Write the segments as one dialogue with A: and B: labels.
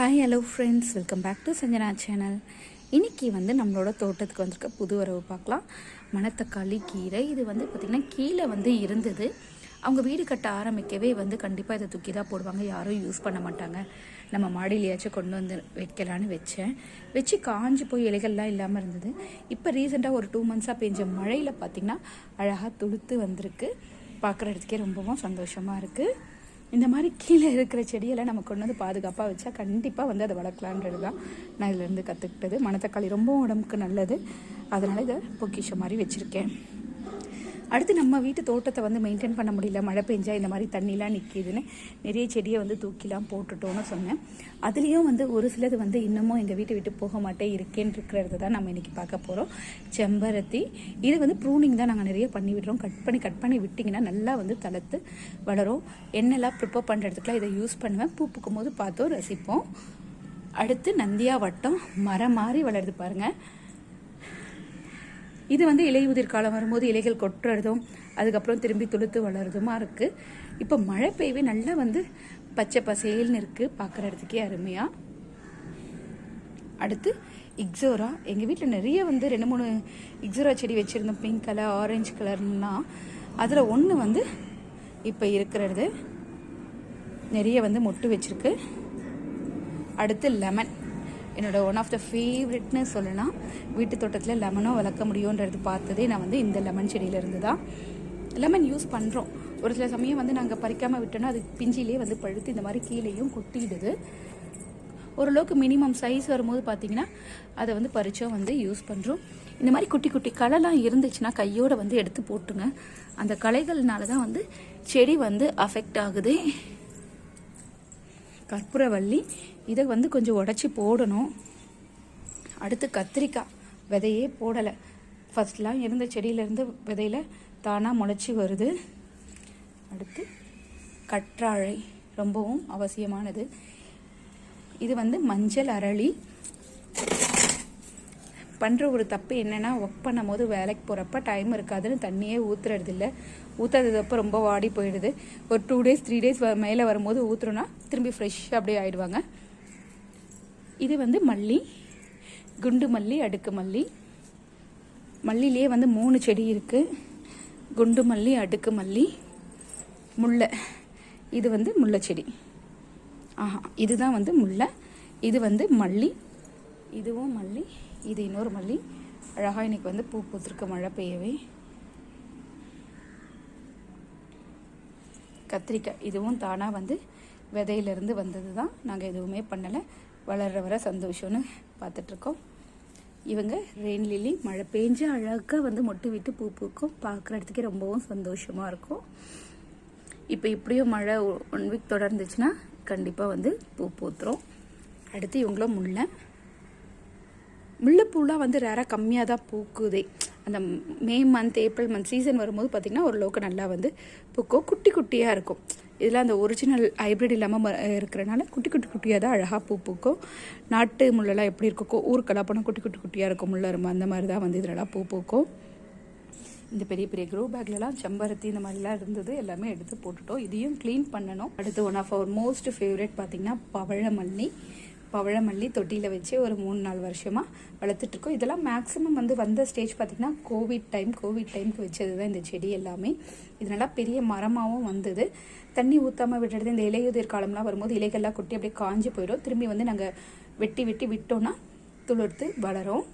A: Hi hello friends welcome back to Sanjana channel இன்னைக்கு வந்து நம்மளோட தோட்டத்துக்கு வந்திருக்க புது வரவு பார்க்கலாம். மணத்தக்காளி கீரை இது வந்து பார்த்திங்கன்னா கீழே வந்து இருந்தது. அவங்க வீடு கட்ட ஆரம்பிக்கவே வந்து கண்டிப்பாக இதை தூக்கி தான் போடுவாங்க. யாரும் யூஸ் பண்ண மாட்டாங்க. நம்ம மாடியிலையாச்சும் கொண்டு வந்து வைக்கலான்னு வச்சேன். வச்சு காஞ்சு போய் இலைகள்லாம் இல்லாமல் இருந்தது. இப்போ ரீசெண்டாக ஒரு டூ மந்த்ஸாக பெஞ்ச மழையில் பார்த்திங்கன்னா அழகாக துளுத்து வந்திருக்கு. பார்க்குற இடத்துக்கே ரொம்பவும் சந்தோஷமாக இருக்குது இந்த மாதிரி கீழே இருக்கிற செடியெல்லாம் நம்ம கொண்டு வந்து பாதுகாப்பாக வச்சா கண்டிப்பாக வந்து அதை வளர்க்கலான்றது தான் நான் இதிலேருந்து கற்றுக்கிட்டது மணத்தக்காளி ரொம்பவும் உடம்புக்கு நல்லது. அதனால் இதை பொக்கிஷம் மாதிரி வச்சுருக்கேன். அடுத்து நம்ம வீட்டு தோட்டத்தை வந்து மெயின்டைன் பண்ண முடியல. மழை பெஞ்சா இந்த மாதிரி தண்ணிலாம் நிற்கிதுன்னு நிறைய செடியை வந்து தூக்கிலாம் போட்டுட்டோன்னு சொன்னேன். அதுலேயும் வந்து ஒரு சிலது வந்து இன்னமும் எங்கள் வீட்டை விட்டு போக மாட்டே இருக்கேன்னு இருக்கிறது தான் நம்ம இன்றைக்கி பார்க்க போகிறோம் செம்பருத்தி. இது வந்து ப்ரூனிங் தான் நாங்கள் நிறைய பண்ணி விடுறோம். கட் பண்ணி கட் பண்ணி விட்டிங்கன்னா நல்லா வந்து தளர்த்து வளரும். என்னெல்லாம் ப்ரிப்பேர் பண்ணுறதுக்குலாம் இதை யூஸ் பண்ணுவேன். பூ பூக்கும் போது பார்த்தோம் ரசிப்போம். அடுத்து நந்தியா வட்டம் மரம் மாதிரி வளருது பாருங்கள் இது வந்து இலையுதிர் காலம் வரும்போது இலைகள் கொட்டுறதும் அதுக்கப்புறம் திரும்பி துளுத்து வளருதுமா இருக்குது இப்போ மழை பெய்யவே நல்லா வந்து பச்சை பசேல்னு இருக்குது பார்க்குற இடத்துக்கே அருமையாக அடுத்து இக்ஸோரா. எங்கள் வீட்டில் நிறைய வந்து ரெண்டு மூணு இக்ஸோரா செடி வச்சுருந்தோம். பிங்க் கலர் ஆரஞ்சு கலர்லாம் அதில் ஒன்று வந்து இப்போ இருக்கிறது. நிறைய வந்து மொட்டு வச்சுருக்கு. அடுத்து லெமன் என்னோட ஒன் ஆஃப் த ஃபேவரெட்னு சொல்லலாம் வீட்டு தோட்டத்தில் லெமனோ வளர்க்க முடியுன்றது பார்த்ததே நான் வந்து இந்த லெமன் செடியிலேருந்து தான் லெமன் யூஸ் பண்ணுறோம் ஒரு சில சமயம் வந்து நாங்கள் பறிக்காமல் விட்டோன்னா அது பிஞ்சிலே வந்து பழுத்து இந்த மாதிரி கீழேயும் கொட்டிடுது. ஓரளவுக்கு மினிமம் சைஸ் வரும்போது பார்த்தீங்கன்னா அதை வந்து பறித்தோம் வந்து யூஸ் பண்ணுறோம் இந்த மாதிரி குட்டி குட்டி களைலாம் இருந்துச்சுன்னா கையோடு வந்து எடுத்து போட்டுங்க. அந்த களைகள்னால தான் வந்து செடி வந்து அஃபெக்ட் ஆகுது. கற்பூரவள்ளி. இதை வந்து கொஞ்சம் உடச்சி போடணும். அடுத்து கத்திரிக்காய். விதையே போடலை. ஃபஸ்ட்லாம் இருந்த செடியிலேருந்து விதையில் தானாக முளைச்சி வருது. அடுத்து கற்றாழை. ரொம்பவும் அவசியமானது. இது வந்து மஞ்சள் அரளி. பண்ணுற ஒரு தப்பு என்னென்னா ஒர்க் பண்ணும் போது வேலைக்கு போகிறப்ப டைம் இருக்காதுன்னு தண்ணியே ஊற்றுறது இல்லை ஊற்றாததப்போ ரொம்ப வாடி போயிடுது. ஒரு டூ டேஸ் த்ரீ டேஸ் மேலே வரும்போது ஊற்றுறோன்னா திரும்பி ஃப்ரெஷ் அப்படியே ஆயிடுவாங்க. இது வந்து மல்லி குண்டு மல்லி அடுக்கு மல்லி. மல்லிலே வந்து மூணு செடி இருக்குது குண்டு மல்லி அடுக்கு மல்லி முல்லை. இது வந்து முல்லை செடி. ஆஹா இதுதான் வந்து முல்லை. இது வந்து மல்லி. இதுவும் மல்லி. இது இன்னொரு மல்லி. அழகாக இன்னைக்கு வந்து பூ பூத்திருக்கு மழை பெய்யவே. கத்திரிக்காய் இதுவும் தானாக வந்து விதையிலேருந்து வந்தது தான் நாங்கள் எதுவுமே பண்ணலை. வளர்கிற வர சந்தோஷம்னு பார்த்துட்ருக்கோம். இவங்க ரெயின் லில்லி மழை பெஞ்சு அழகாக வந்து மொட்டு விட்டு பூ பூக்கும். பார்க்குற இடத்துக்கே ரொம்பவும் சந்தோஷமாக இருக்கும். இப்போ இப்படியும் மழை ஒன் வீக் தொடர்ந்துச்சுன்னா கண்டிப்பாக வந்து பூ பூத்துரும். அடுத்து இவங்களும் முல்லை. முல்லைப்பூலாம் வந்து ரேராக கம்மியாக தான் பூக்குதே. அந்த May month April month season வரும்போது பார்த்திங்கன்னா ஓரளவுக்கு நல்லா வந்து பூக்கும். குட்டி குட்டியாக இருக்கும். இதில் அந்த ஒரிஜினல் ஹைப்ரிட் இல்லாமல் இருக்கிறனால குட்டி குட்டி குட்டியாக தான் அழகாக பூ பூக்கும். நாட்டு முள்ளெல்லாம் எப்படி இருக்கோ ஊருக்கெல்லாம் போனால் குட்டி குட்டி குட்டியாக இருக்கும் முள்ள அந்த மாதிரி தான் வந்து இதிலலாம் பூ பூக்கும். இந்த பெரிய பெரிய க்ரோ பேக்லலாம் செம்பருத்தி இந்த மாதிரிலாம் இருந்தது. எல்லாமே எடுத்து போட்டுட்டோம். இதையும் க்ளீன் பண்ணணும். அடுத்து one of our most favourite பார்த்திங்கன்னா பவழமல்லி. பவழமல்லி தொட்டியில் வச்சு ஒரு மூணு நாலு வருஷமாக வளர்த்துட்ருக்கோம். இதெல்லாம் மேக்ஸிமம் வந்து வந்த ஸ்டேஜ் பார்த்திங்கன்னா கோவிட் டைம் கோவிட் டைமுக்கு வச்சது தான் இந்த செடி எல்லாமே. இது நல்லா பெரிய மரமாகவும் வந்தது. தண்ணி ஊற்றாமல் விட்டுறது இந்த இலையுதிர் காலம்லாம் வரும்போது இலைகள்லாம் கொட்டி அப்படியே காஞ்சு போயிடும். திரும்பி வந்து நாங்கள் வெட்டி வெட்டி விட்டோன்னா துளிர்த்து வளரும்.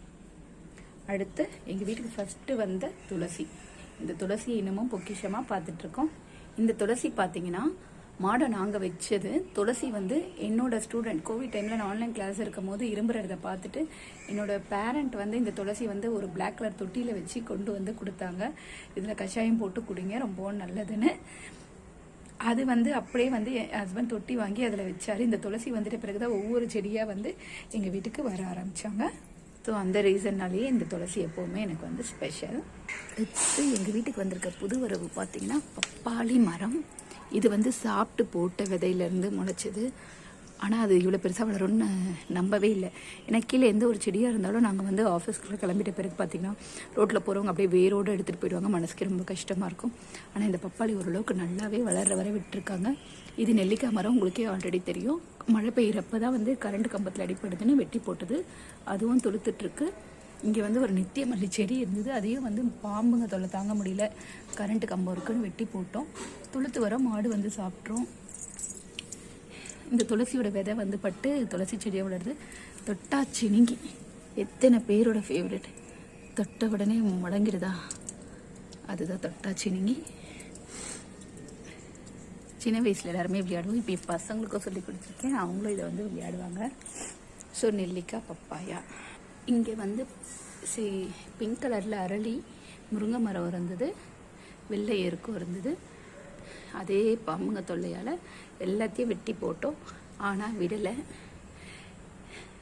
A: அடுத்து எங்கள் வீட்டுக்கு ஃபஸ்ட்டு வந்த துளசி. இந்த துளசி இன்னமும் பொக்கிஷமாக பார்த்துட்ருக்கோம் இந்த துளசி பார்த்தீங்கன்னா மாடை நாங்கள் வச்சது. துளசி வந்து என்னோட ஸ்டூடெண்ட் கோவிட் டைமில் நான் ஆன்லைன் கிளாஸ் இருக்கும் போது இரும்புறதை பார்த்துட்டு என்னோட பேரண்ட் வந்து இந்த துளசி வந்து ஒரு பிளாக் கலர் தொட்டியில் வச்சு கொண்டு வந்து கொடுத்தாங்க. இதில் கஷாயம் போட்டு குடிங்க ரொம்பவும் நல்லதுன்னு. அது வந்து அப்படியே வந்து என் ஹஸ்பண்ட் தொட்டி வாங்கி அதில் வச்சார். இந்த துளசி வந்துட்ட பிறகு தான் ஒவ்வொரு செடியாக வந்து எங்கள் வீட்டுக்கு வர ஆரம்பித்தாங்க ஸோ அந்த ரீசன்னாலேயே இந்த துளசி எப்போவுமே எனக்கு வந்து ஸ்பெஷல் இப்போ எங்கள் வீட்டுக்கு வந்திருக்க புது வரவு பார்த்தீங்கன்னா பப்பாளி மரம். இது வந்து சாப்பிட்டு போட்ட விதையிலேருந்து முளைச்சது. ஆனால் அது இவ்வளோ பெருசாக வளரும்னு நம்பவே இல்லை. ஏன்னா கீழே எந்த ஒரு செடியாக இருந்தாலும் நாங்கள் வந்து ஆஃபீஸ்க்குள்ளே கிளம்பிட்ட பிறகு பார்த்தீங்கன்னா ரோட்டில் போகிறவங்க அப்படியே வேரோடு எடுத்துகிட்டு போயிடுவாங்க. மனசுக்கு ரொம்ப கஷ்டமாக இருக்கும். ஆனால் இந்த பப்பாளி ஓரளவுக்கு நல்லாவே வளர்ற வரை விட்டுருக்காங்க. இது நெல்லிக்காய் மரம் உங்களுக்கே ஆல்ரெடி தெரியும். மழை பெய்கிறப்ப தான் வந்து கரண்ட் கம்பத்தில் அடிப்படுதுன்னு வெட்டி போட்டது. அதுவும் துளுத்துட்ருக்கு இங்கே வந்து ஒரு நித்திய மல்லி செடி இருந்தது. அதையும் வந்து பாம்புங்க தொல்லை தாங்க முடியல. கரண்ட்டு கம்பம் இருக்குன்னு வெட்டி போட்டோம். துளுத்து வர மாடு வந்து சாப்பிட்றோம். இந்த துளசியோட விதை வந்து பட்டு துளசி செடியாக வளருது. தொட்டா நீங்கி எத்தனை பேரோட ஃபேவரெட் தொட்ட உடனே முடங்கிடுதா அதுதான் தொட்டா நீங்கி சின்ன வயசில் எல்லாருமே விளையாடுவோம். இப்போ என் பசங்களுக்கும் சொல்லி கொடுத்துருக்கேன். அவங்களும் இதை வந்து விளையாடுவாங்க. ஸோ நெல்லிக்காய் பப்பாயா. இங்கே வந்து சி பிங்க் கலரில் அரளி முருங்கை மரம் இருந்தது வெள்ளை எருக்கும் இருந்தது. அதே பாம்புங்க தொல்லையால் எல்லாத்தையும் வெட்டி போட்டோம். ஆனால் விடலை.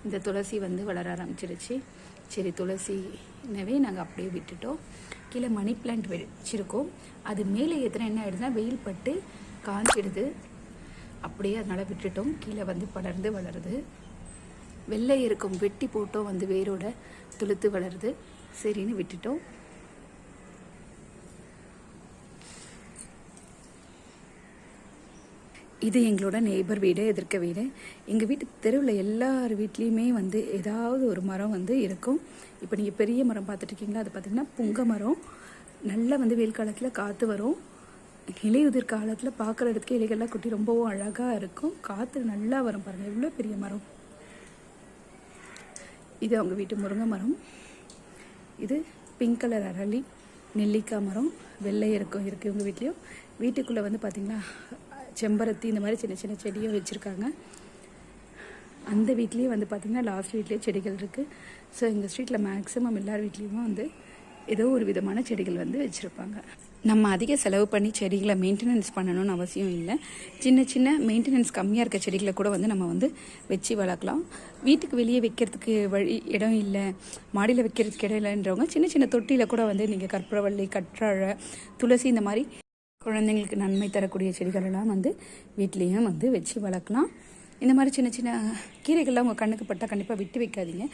A: இந்த துளசி வந்து வளர ஆரம்பிச்சிருச்சு. சரி துளசினவே நாங்கள் அப்படியே விட்டுட்டோம். கீழே மணி பிளான்ட் வச்சிருக்கோம். அது மேலே ஏற்றினா என்ன ஆயிடுதுன்னா வெயில் பட்டு காஞ்சிடுது. அப்படியே அதனால் விட்டுட்டோம். கீழே வந்து படர்ந்து வளருது. வெள்ளை இருக்கும் வெட்டி போட்டோ வந்து வேரோட துளுத்து வளருது. சரின்னு விட்டுட்டோம். இது எங்களோட நெய்பர் வீடு எதிர்க்க வீடு. எங்கள் வீட்டு தெருவில் எல்லார் வீட்லேயுமே வந்து ஏதாவது ஒரு மரம் வந்து இருக்கும். இப்போ நீங்கள் பெரிய மரம் பார்த்துட்ருக்கீங்களா? அது பார்த்திங்கன்னா புங்க மரம். நல்லா வந்து வெயில் காலத்தில் காற்று வரும். இலையுதிர் காலத்தில் பார்க்குறதுக்கு இலைகள்லாம் குட்டி ரொம்பவும் அழகாக இருக்கும். காற்று நல்லா வரும் பாருங்கள் எவ்வளோ பெரிய மரம். இது அவங்க வீட்டு முருங்கை மரம். இது பிங்க் கலர் அரளி நெல்லிக்காய் மரம் வெள்ளை இருக்கும் இருக்குது இவங்க வீட்லேயும் வீட்டுக்குள்ளே வந்து பார்த்திங்கன்னா செம்பருத்தி இந்த மாதிரி சின்ன சின்ன செடியும் வச்சுருக்காங்க. அந்த வீட்லேயும் வந்து பார்த்திங்கன்னா லாஸ்ட் வீட்லேயே செடிகள் இருக்குது ஸோ எங்கள் ஸ்ட்ரீட்டில் மேக்ஸிமம் எல்லார் வீட்லேயுமே வந்து ஏதோ ஒரு விதமான செடிகள் வந்து வச்சுருப்பாங்க. நம்ம அதிக செலவு பண்ணி செடிகளை மெயின்டெனன்ஸ் பண்ணணும்னு அவசியம் இல்லை. சின்ன சின்ன மெயின்டெனன்ஸ் கம்மியாக இருக்க செடிகளை கூட வந்து நம்ம வந்து வச்சு வளர்க்கலாம். வீட்டுக்கு வெளியே வைக்கிறதுக்கு வழி இடம் இல்லை மாடியில் வைக்கிறதுக்கு இடம் இல்லைன்றவங்க சின்ன சின்ன தொட்டியில் கூட வந்து நீங்கள் கற்பூரவள்ளி கற்றாழை துளசி இந்த மாதிரி குழந்தைங்களுக்கு நன்மை தரக்கூடிய செடிகளெல்லாம் வந்து வீட்லேயும் வந்து வச்சு வளர்க்கலாம். இந்த மாதிரி சின்ன சின்ன கீரைகள்லாம் உங்கள் கண்ணுக்கு பட்டால் கண்டிப்பாக விட்டு வைக்காதீங்க.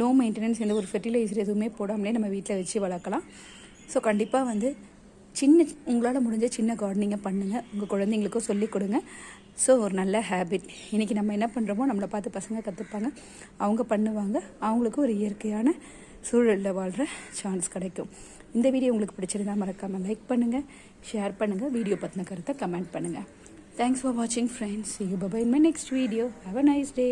A: லோ மெயின்டெனன்ஸ் எந்த ஒரு ஃபெர்டிலைசர் எதுவுமே போடாமலே நம்ம வீட்டில் வச்சு வளர்க்கலாம். ஸோ கண்டிப்பாக வந்து சின்ன உங்களால் முடிஞ்ச சின்ன கார்டனிங்கை பண்ணுங்கள் உங்கள் குழந்தைங்களுக்கும் சொல்லிக் கொடுங்க. ஸோ ஒரு நல்ல ஹேபிட் இன்றைக்கி நம்ம என்ன பண்ணுறோமோ நம்மளை பார்த்து பசங்க கற்றுப்பாங்க அவங்க பண்ணுவாங்க. அவங்களுக்கும் ஒரு இயற்கையான சூழலில் வாழ்கிற சான்ஸ் கிடைக்கும். இந்த வீடியோ உங்களுக்கு பிடிச்சிருந்தா மறக்காமல் லைக் பண்ணுங்கள் ஷேர் பண்ணுங்கள் வீடியோ பற்றின கருத்தை கமெண்ட் பண்ணுங்கள் தேங்க்ஸ் ஃபார் வாட்சிங் friends you bye bye my next video have a nice day